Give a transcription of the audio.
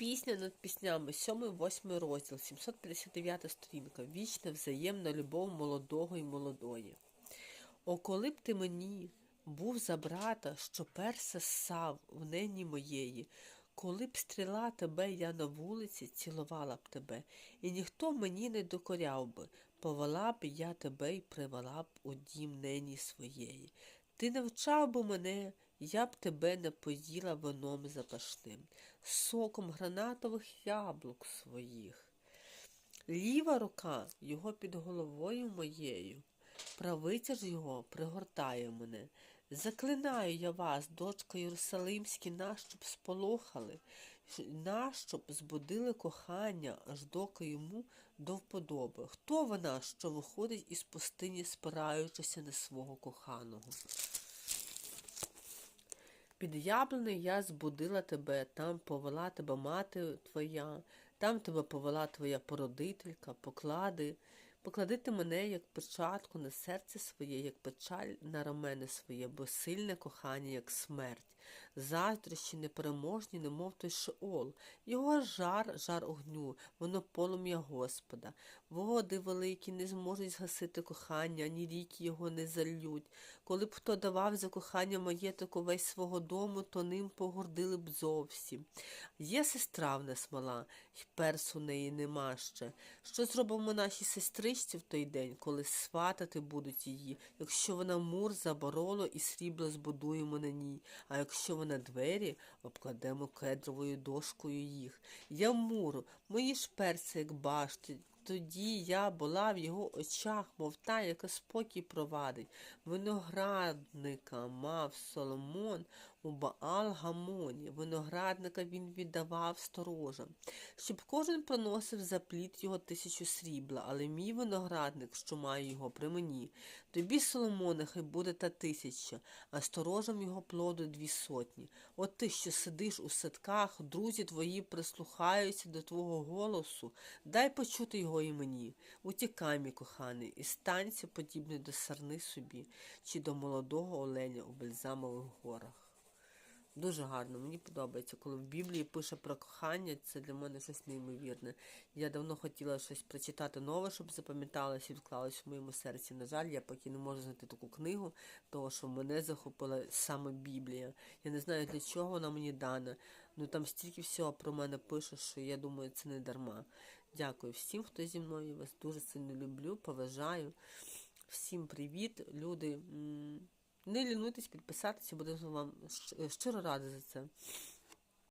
Пісня над піснями, 7-8 розділ, 759 сторінка. Вічна взаємна любов молодого і молодої. О, коли б ти мені був за брата, що перся ссав в нені моєї, коли б стріла тебе я на вулиці, цілувала б тебе, і ніхто мені не докоряв би, повела б я тебе і привела б у дім нені своєї. Ти навчав би мене, я б тебе напоїла вином запашним, соком гранатових яблук своїх. Ліва рука його під головою моєю, правиця ж його пригортає мене. Заклинаю я вас, дочка Єрусалимські, нащо б сполохали, нащо б збудили кохання, аж доки йому до вподоби. Хто вона, що виходить із пустині, спираючися на свого коханого? Під яблунею я збудила тебе, там повела тебе мати твоя, там тебе повела твоя породителька, поклади, поклади ти мене, як печатку на серце своє, як печаль на рамени своє, бо сильне кохання, як смерть. Заздрощі непереможні, немов той шеол. Його жар, жар огню, воно полум'я Господа. Води великі не зможуть згасити кохання, ані ріки його не зальють. Коли б хто давав за кохання маєток увесь свого дому, то ним погордили б зовсім. Є сестра в нас мала, й перс у неї нема ще. Що зробимо нашій сестричці в той день, коли сватати будуть її, якщо вона мур забороло і срібло збудуємо на ній, а якщо вона двері, обкладемо кедровою дошкою їх. Я муру, мої ж перси, як башти, тоді я була в його очах, мов та, яка спокій провадить. Виноградника мав Соломон у Баал-Гамоні. Виноградника він віддавав сторожам, щоб кожен приносив за плід його тисячу срібла, але мій виноградник, що має його при мені. Тобі, Соломоне, хай буде та тисяча, а сторожам його плоду дві сотні. От ти, що сидиш у садках, друзі твої прислухаються до твого голосу, дай почути його і мені. Утікай, мій коханий, і станься подібний до сарни собі, чи до молодого оленя у Бельзамових горах. Дуже гарно, мені подобається, коли в Біблії пише про кохання, це для мене щось неймовірне. Я давно хотіла щось прочитати нове, щоб запам'яталося і відклалось в моєму серці. На жаль, я поки не можу знайти таку книгу, того що мене захопила саме Біблія. Я не знаю для чого вона мені дана. Ну там стільки всього про мене пише, що я думаю, це не дарма. Дякую всім, хто зі мною. Вас дуже сильно люблю, поважаю. Всім привіт, люди. Не лінуйтесь підписатися, будемо вам щиро раді за це.